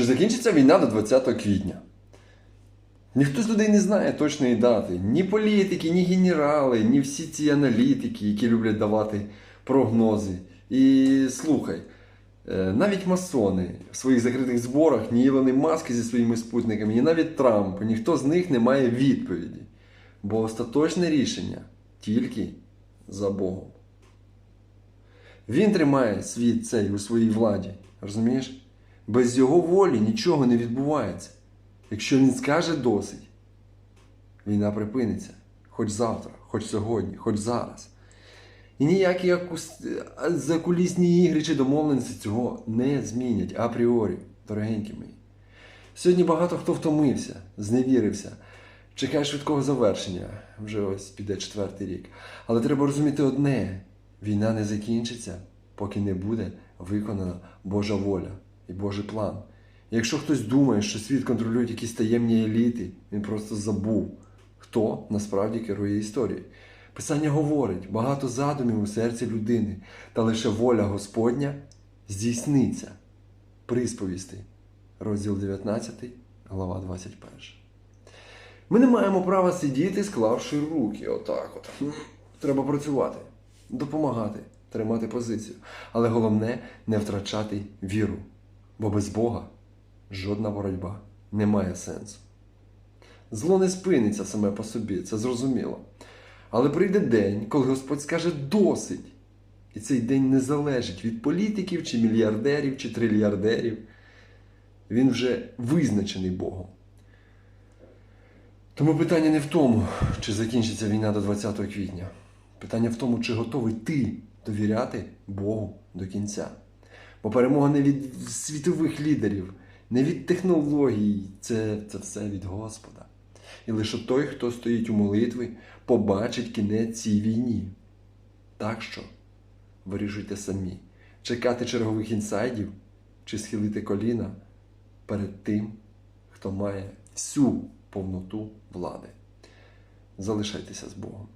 Чи закінчиться війна до 20 квітня? Ніхто з людей не знає точної дати. Ні політики, ні генерали, ні всі ці аналітики, які люблять давати прогнози. І слухай, е, навіть масони в своїх закритих зборах, ні Ілони Маски зі своїми спутниками, ні навіть Трамп, ніхто з них не має відповіді. Бо остаточне рішення тільки за Богом. Він тримає світ цей у своїй владі. Розумієш? Без його волі нічого не відбувається. Якщо він скаже досить, війна припиниться. Хоч завтра, хоч сьогодні, хоч зараз. І ніякі закулісні ігри чи домовленості цього не змінять апріорі, дорогенькі мої. Сьогодні багато хто втомився, зневірився, чекає швидкого завершення. Вже ось піде четвертий рік. Але треба розуміти одне: війна не закінчиться, поки не буде виконана Божа воля і Божий план. Якщо хтось думає, що світ контролюють якісь таємні еліти, він просто забув, хто насправді керує історією. Писання говорить, багато задумів у серці людини, та лише воля Господня здійсниться. Присповісти, розділ 19, глава 21. Ми не маємо права сидіти, склавши руки. Отак от. Треба працювати, допомагати, тримати позицію. Але головне не втрачати віру. Бо без Бога жодна боротьба не має сенсу. Зло не спиниться саме по собі, це зрозуміло. Але прийде день, коли Господь скаже досить. І цей день не залежить від політиків, чи мільярдерів, чи трильярдерів. Він вже визначений Богом. Тому питання не в тому, чи закінчиться війна до 20 квітня. Питання в тому, чи готовий ти довіряти Богу до кінця. Бо перемога не від світових лідерів, не від технологій, це, це все від Господа. І лише той, хто стоїть у молитві, побачить кінець цій війні. Так що вирішуйте самі, чекати чергових інсайдів чи схилити коліна перед тим, хто має всю повноту влади. Залишайтеся з Богом.